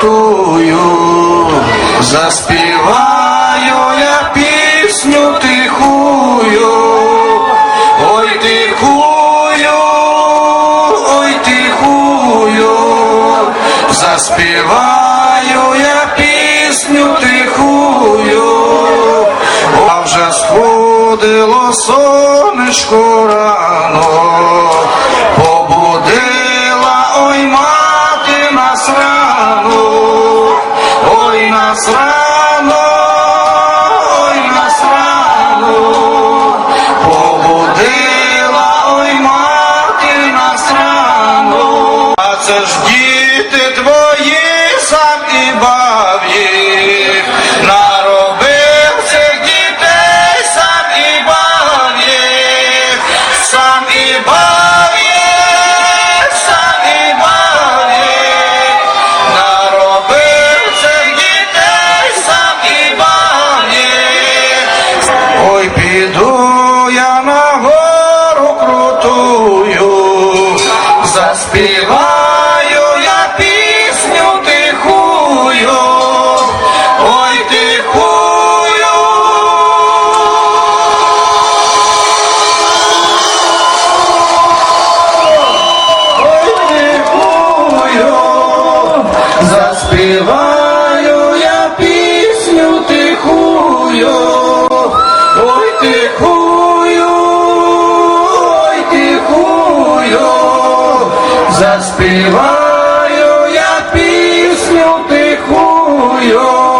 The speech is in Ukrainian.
жартую, заспіваю я пісню тихую, ой тихую, ой тихую, заспіваю я пісню тихую, а вже сходило сонечко рано. Насрано, ой, насрано, побудила, ой, мати насрано, а це ж заспіваю я пісню тихую.